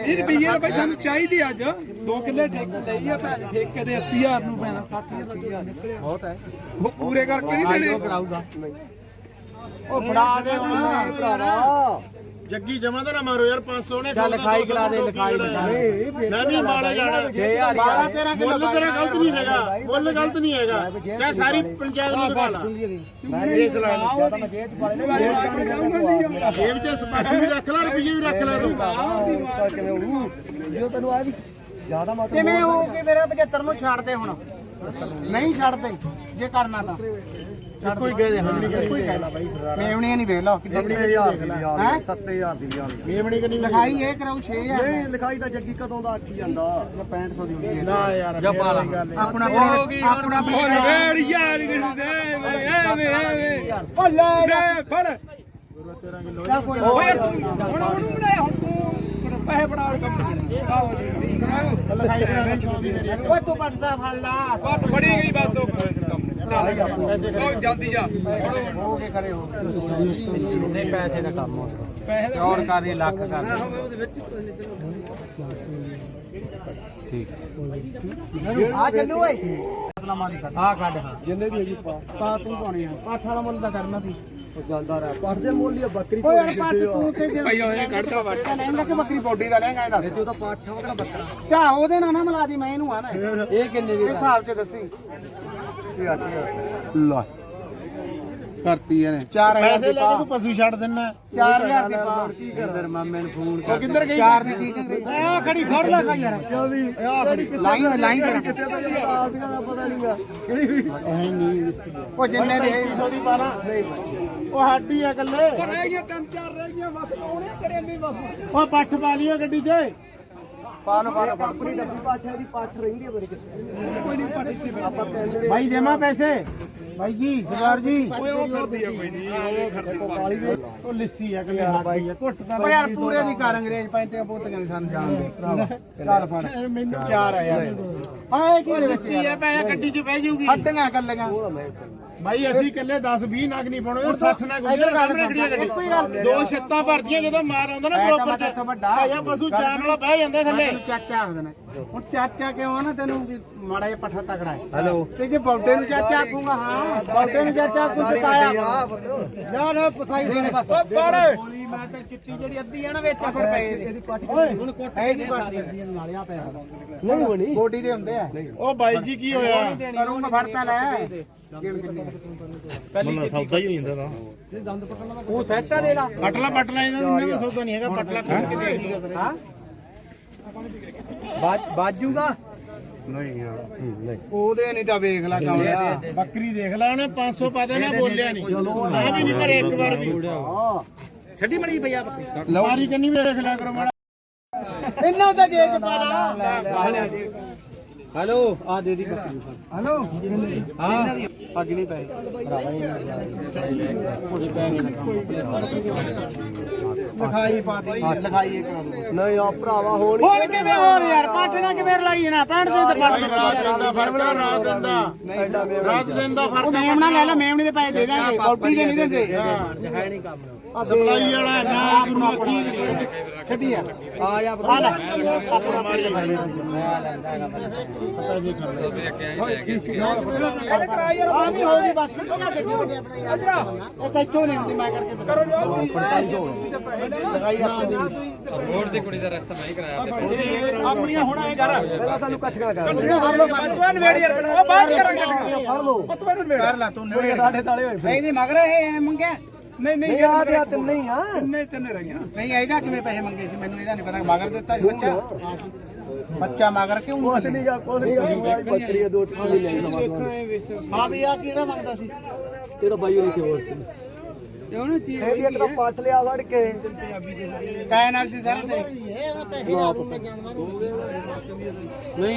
ਇਹ ਰੁਪਈਏ ਤਾਂ ਬਈ ਸਾਨੂੰ ਚਾਹੀਦੀ ਅੱਜ। 2 ਕਿੱਲੇ ਠੇਕੇ ਲਈ ਆ ਭੈਣ ਠੇਕੇ ਦੇ 80000 ਨੂੰ ਪੈਣਾ 60000 ਨਿਕਲਿਆ। ਬਹੁਤ ਹੈ। ਉਹ ਪੂਰੇ ਕਰਕੇ ਨਹੀਂ ਦੇਣੇ? ਉਹ ਫੜਾ ਦੇ ਹੁਣ ਭਰਾਵਾ। ਜੱਗੀ ਜਮਾ ਤਾਂ ਨਾ ਮਾਰੋ ਯਾਰ 500 ਨੇ ਚੱਲ ਲਿਖਾਈ ਕਰਾ ਦੇ ਲਿਖਾਈ ਮੈਂ ਵੀ ਮਾਲਾ ਜਾਣਾ। 6000 12 13 ਕਿਲੋ ਮੁੱਲ ਤੇਰਾ ਗਲਤ ਨਹੀਂ ਹੈਗਾ। ਮੁੱਲ ਗਲਤ ਨਹੀਂ ਹੈਗਾ। ਚਾਹੇ ਸਾਰੀ ਪੰਚਾਇਤ ਨੂੰ ਦਿਖਾ ਲਾ। ਇਹ ਚਲਾ ਲੈ। ਜੇਬ 'ਚ ਸਪਾਟੀ ਵੀ ਰੱਖ ਲੈ ਰੁਪਈਏ ਵੀ ਰੱਖ ਲੈ ਤੂੰ। ਕਿਵੇਂ ਹੋਊ? ਜੋ ਤੈਨੂੰ ਆ ਵੀ ਜ਼ਿਆਦਾ ਮਾਤਰਾ ਕਿਵੇਂ ਹੋ ਕਿ ਮੇਰਾ 75 ਨੂੰ ਛੱਡ ਦੇ ਹੁਣ? ਨਹੀਂ ਛੱਡਦੇ ਜੇ ਕਰਨਾ ਤਾਂ ਕੋਈ ਗਏ ਦੇ ਕੋਈ ਗਏ ਬਾਈ ਸਰਦਾਰ ਮੇਵਣੀ ਨਹੀਂ ਵੇਖ ਲਓ 7000 ਦੀ ਹੈਂ? 7000 ਦੀ ਲਿਆਲ ਮੇਮਣੀ ਕਿੰਨੀ ਲਿਖਾਈ ਇਹ ਕਰਾਉ 6000 ਨਹੀਂ ਲਿਖਾਈ ਤਾਂ ਜੱਗੀ ਕਦੋਂ ਦਾ ਆਖੀ ਜਾਂਦਾ 6500 ਦੀ ਹੁੰਦੀ ਹੈ ਨਾ ਯਾਰ ਜਾ ਪਾ ਲਾ। ਹੈ। ਆਪਣਾ ਆਪਣਾ ਵੇੜ ਯਾਰ ਦੇ ਐਵੇਂ ਐਵੇਂ ਓ ਲੈ ਲੈ ਫੜ ਚੱਲ ਕੋਈ ਓਏ ਯਾਰ ਤੂੰ ਹੁਣ ਉਹਨੂੰ ਬਣਾਇਆ ਹੁਣ ਤੂੰ ਪੈਸੇ ਬਣਾ ਕੇ ਕੰਮ ਆਓ ਜੀ। ਕਰਾ ਓਏ ਤੂੰ ਪੱਟਦਾ ਫੜ ਲਾ। ਸੱਟ ਫੜੀ ਗਈ ਬਸ ਉਹ ਉਹ ਜਾਂਦੀ ਜਾ। ਹੋ ਕੇ ਕਰੇ ਹੋ ਨਹੀਂ ਪੈਸੇ ਦਾ ਕੰਮ ਹੋ ਪੈਸੇ ਦੇ ਚੌੜ ਕਰ ਲੱਖ ਕਰ ਆ ਚੱਲੂ ਓਏ। ਆ ਕੱਢ। ਹਾਂ ਜਿੰਨੇ ਦੀ ਹੈਗੀ ਪਾ ਪਾ ਤੂੰ ਪਾਉਣੀ ਆ। ਪਾਠ ਵਾਲਾ ਮੁੱਲ ਦਾ ਕਰਨਾ ਸੀ ਚੱਲਦਾ ਰਹਿ। ਪੜਦੇ ਮੁੱਲ ਹੀ ਆ, ਬੱਕਰੀ ਓਏ ਯਾਰ ਪਾਠ ਤੂੰ ਤੇ ਜੇ ਭਾਈ ਉਹ ਕੱਢਦਾ ਵਾ। ਇਹਦਾ ਲੈਂਗਾ ਕਿ ਬੱਕਰੀ ਬੋਡੀ ਦਾ ਲੈਂਗਾ ਇਹਦਾ। ਤੇ ਉਹਦਾ ਪਾਠਾ ਕਿਹੜਾ ਬੱਕਰਾ? ਚਾ ਉਹਦੇ ਨਾਲ ਨਾ ਮਿਲਾ ਦੀ ਮੈਂ ਇਹਨੂੰ ਆ ਨਾ। ਇਹ ਇਹ ਕਿੰਨੇ ਦੀ ਹਿਸਾਬ ਚ ਦੱਸੀ। ਇਹ 8000 ਲੈ। ਕਰਤੀ ਇਹਨੇ। 4000 ਪੈਸੇ ਦੀ ਲੈ ਪਾ ਕੇ ਤੂੰ ਪਸ਼ੂ ਛੱਡ ਦਿੰਨਾ। 4000 ਦੀ ਪਾ ਕੀ ਕਰਦਾ ਮਾਮੇ ਨੂੰ ਫੋਨ ਉਹ ਕਿੱਧਰ ਗਈ? ਚਾਰ ਦੀ ਠੀਕ ਹੈ। ਆ ਖੜੀ ਫੜ ਲੈ ਖਾ ਯਾਰ। ਲਾਈਨ ਲਾਈਨ ਕਰ। ਕਿੱਥੇ ਪਤਾ ਆਪ ਹੀ ਦਾ ਪਤਾ ਨਹੀਂਗਾ ਉਹ ਜਿੰਨੇ ਦੇ ਦੀ ਪਾਲਾ ਉਹ ਸਾਡੀ ਆ ਗੱਲੇ ਉਹ ਰਹਿ ਗਈਆਂ ਤਿੰਨ ਚਾਰ ਰਹਿ ਗਈਆਂ ਬਸ ਉਹਨੇ ਕਰੇ ਨਹੀਂ ਬਸ। ਉਹ ਪੱਠ ਪਾ ਲਿਓ ਗੱਡੀ 'ਚ। ਪਾ ਲੋ ਪਾ ਲੋ ਆਪਣੀ ਡੱਬੀ ਪਾਠਾ ਦੀ ਪਾਠ ਰਹਿੰਦੀ ਹੈ ਬੜੀ। ਕਿਸੇ ਕੋਈ ਨਹੀਂ ਪਾਠ ਆਪਾਂ ਕਹਿੰਦੇ ਭਾਈ ਦੇਵਾਂ ਪੈਸੇ। ਭਾਈ ਜੀ ਸਰਦਾਰ ਜੀ। ਓਏ ਉਹ ਕਰਦੀ ਆ ਕੋਈ ਨਹੀਂ ਉਹ ਕਰਦੀ ਕਾਲੀ ਦੇ ਉਹ ਲਿੱਸੀ ਆ ਗੱਲੇ ਸਾਡੀ ਆ। ਘੁੱਟ ਤਾਂ ਓ ਯਾਰ ਪੂਰੇ ਦੀ ਕਰ ਅੰਗਰੇਜ਼ ਪੈਂਤੀਆਂ ਪੁੱਤੀਆਂ ਸਾਨੂੰ ਜਾਣ ਦੇ ਭਰਾਵਾ। ਚੱਲ ਫੜ ਮੈਨੂੰ ਚਾਰ ਆ ਯਾਰ। ਆਏ ਕੀ ਲਿੱਸੀ ਆ? ਪੈਸੇ ਗੱਡੀ 'ਚ ਬਹਿ ਜਾਊਗੀ। ਹੱਡੀਆਂ ਕੱਲੀਆਂ ਭਾਈ ਅਸੀਂ ਇਕੱਲੇ 10 20 ਨਗ ਨਹੀਂ ਪਾਉਣੇ 60 ਨਗ ਗੱਲ ਦੋ ਛੱਤਾਂ ਭਰਦੀਆਂ ਜਦੋਂ ਮਾਰ ਆਉਂਦਾ ਨਾ ਐ ਤਾਂ ਬਰੋਬਰ ਮੈਂ ਚ। ਤੇਥੋਂ ਵੱਡਾ। ਆਇਆ ਪਸ਼ੂ ਚਾਰ ਵਾਲਾ ਬਹਿ ਜਾਂਦਾ ਥੱਲੇ। ਚਾਚਾ ਆਖਦੇ ਨੇ ਹੁਣ ਚਾਚਾ ਕਿਉਂ ਆ ਨਾ ਤੈਨੂੰ ਮਾੜਾ ਜਿਹਾ ਪੱਠਾ ਤਕੜਾ ਹੈ। ਹੈਲੋ ਤੇ ਜੇ ਬੌਡੇ ਨੂੰ ਚਾਚਾ ਆਖੂਗਾ ਬੌਡੇ ਨੂੰ ਚਾਚਾ ਆਖੂ ਤੇ ਤਾਇਆ ਆ ਪੁੱਤ। ਨਾ ਨਾ ਪਸਾਈ ਦੇ ਦੇ ਬਸ। ਗੋਲੀ ਮੈਂ ਤਾਂ ਚਿੱਟੀ ਜਿਹੜੀ ਅੱਧੀ ਆ ਨਾ ਵਿੱਚ ਆਪੜ ਪਏ ਇਹਦੀ ਪਾਟੀ ਹੁਣ ਕੋਠੇ ਇਹਦੀ ਪਾਟੀ ਨਾਲ ਆ ਪਿਆ ਨਹੀਂ ਬਣੀ ਬੋਡੀ ਦੇ ਹੁੰਦੇ ਆ। ਉਹ ਬਾਈ ਜੀ ਕੀ ਹੋਇਆ? ਕਰੂੰਗਾ ਫੜਤਾ ਲੈ। ਪਹਿਲੀ ਸੌਦਾ ਹੀ ਹੋ ਜਾਂਦਾ ਤਾਂ। ਉਹ ਸੈੱਟ ਆ ਦੇਗਾ ਪਟਲਾ ਪਟਲਾ ਇਹਨਾਂ ਦਾ ਦਾ ਸੌਦਾ ਨਹੀਂ ਹੈਗਾ ਪਟਲਾ ਖੋਲ ਕੇ ਦੇ ਹਾਂ? ਬਾਜੂਗਾ। ਨਹੀਂ ਯਾਰ ਉਹਦੇ ਨਹੀਂ ਤਾਂ ਵੇਖ ਲੈ ਕਮਲਿਆ ਬੱਕਰੀ ਦੇਖ ਲੈ ਉਹਨੇ 500 ਪਾ ਦੇ ਮੈਂ ਬੋਲਿਆ ਨਹੀਂ। ਸਾਹ ਵੀ ਨਹੀਂ ਭਰੇ ਇੱਕ ਵਾਰ ਵੀ। ਹਾਂ। ਛੱਡੀ ਮੜੀ ਪਈਆ ਬੱਕਰੀ। ਲਵਾਰੀ ਕੰਨੀ ਵੇਖ ਲਿਆ ਕਰੋ ਮਾੜਾ। ਇਹਨਾਂ ਦਾ ਜੇ ਚ ਪਾ ਲਾ। ਹੈਲੋ। ਆ ਦੇ ਦੀ ਬੱਕਰੀ ਹਲੋ। ਹਾਂ। ਪੱਗ ਨਹੀਂ ਪਏ ਲਿਖਾਈ ਪਾਤੀ ਲਿਖਾਈ ਕਰਾ ਦੋ ਨਹੀਂ ਆ ਭਰਾਵਾ ਹੋਣ ਹੁਣ ਕਿਵੇਂ ਹੋਰ ਯਾਰ ਪਾਠ ਨਾ ਕਿਵੇਂ ਲਾਈ ਨਾ 65 ਸੌ ਤੇ ਦੇ ਰਾਤ ਦਿਨ ਦਾ ਫ਼ਰਕ ਰਾਤ ਦਿਨ ਦਾ। ਐਡਾ ਮੇਰਾ ਰਾਤ ਦਿਨ ਦਾ ਉਹ ਫ਼ਰਕ ਮੇਮਣਾ ਲੈ ਲੈ ਮੇਮਣੀ ਦੇ ਪੈਸੇ ਦੇ ਦਾਂਗੇ ਬੌਡੀ ਦੇ ਨਹੀਂ ਦਿੰਦੇ। ਹੈ। ਨਹੀਂ ਕੰਮ। ਸਪਲਾਈ ਵਾਲਾ ਨਾ ਗੁਰੂ ਅੱਖੀ ਛੱਡੀ ਆ ਆ। ਜਾ ਆ ਲੈ। ਆਪਣਾ ਮਾਰੀ ਲੈ ਆ ਵੀ ਹੋ ਗਈ ਬਸ ਕਿੱਥੋਂ ਨਾ ਗੱਡੀ ਵੱਡੀ ਆਪਣੀ ਅਜਰਾ ਉਹ ਤਾਂ ਇੱਥੋਂ ਨਹੀਂ ਹੁੰਦੀ ਮੈਂ ਕਰਕੇ ਕਰੋ ਲਗਾਈ ਰੋਡ ਦੀ ਕੁੜੀ ਦਾ ਰਸਤਾ ਮੈਂ ਹੀ ਕਰਾਇਆ ਆਪਣੀਆਂ ਹੁਣ ਐ ਕਰ ਪਹਿਲਾਂ ਤੁਹਾਨੂੰ ਇਕੱਠੀਆਂ ਕਰ ਕਰ ਲੋ ਕਰ ਤੂੰ ਨਵੇੜ ਯਾਰ ਉਹ ਬਾਅਦ ਕਰਾਂਗੇ। ਫੜ ਲਓ। ਤੂੰ ਨਵੇੜ। ਕਰ ਲੈ ਤੂੰ ਕੋਈ ਸਾਡੇ ਤਾਲੇ ਹੋਏ ਫਿਰ। ਇਹਦੀ ਮਗਰ ਇਹ ਮੰਗਿਆ। ਨਹੀਂ ਆ ਤਿੰਨੇ ਹੀ ਆ। ਤਿੰਨੇ ਤਿੰਨੇ ਰਹੀਆਂ। ਨਹੀਂ ਇਹਦਾ ਕਿਵੇਂ ਪੈਸੇ ਮੰਗੇ ਸੀ? ਮੈਨੂੰ ਇਹਦਾ ਨਹੀਂ ਪਤਾ। ਮਗਰ ਦਿੱਤਾ ਸੀ ਬੱਚਾ। ਬੱਚਾ ਮਗਰ ਕਿਉਂ ਕੁਛ ਨਹੀਂ? ਗਾ ਕੁਛ ਨਹੀਂ ਗਾ ਬੱਕਰੀ ਆ ਦੋ ਟਿੱਕੀ ਲੈ ਜਾਣਾ ਹਾਂ ਵੀ ਆ ਕਿਹੜਾ ਮੰਗਦਾ ਸੀ? ਤੇਰਾ ਬਾਈ ਹੋਰੀ ਤੇ ਹੋਰ ਸੀ। ਤੇ ਉਹਨੇ ਚੀਜ਼ ਇਹ ਵੀ ਇੱਕ ਤਾਂ ਪੱਟ ਲਿਆ ਵੜ ਕੇ। ਕਾਇਨਾਕ ਸੀ ਸਾਰਾ ਤੇ ਨਹੀਂ।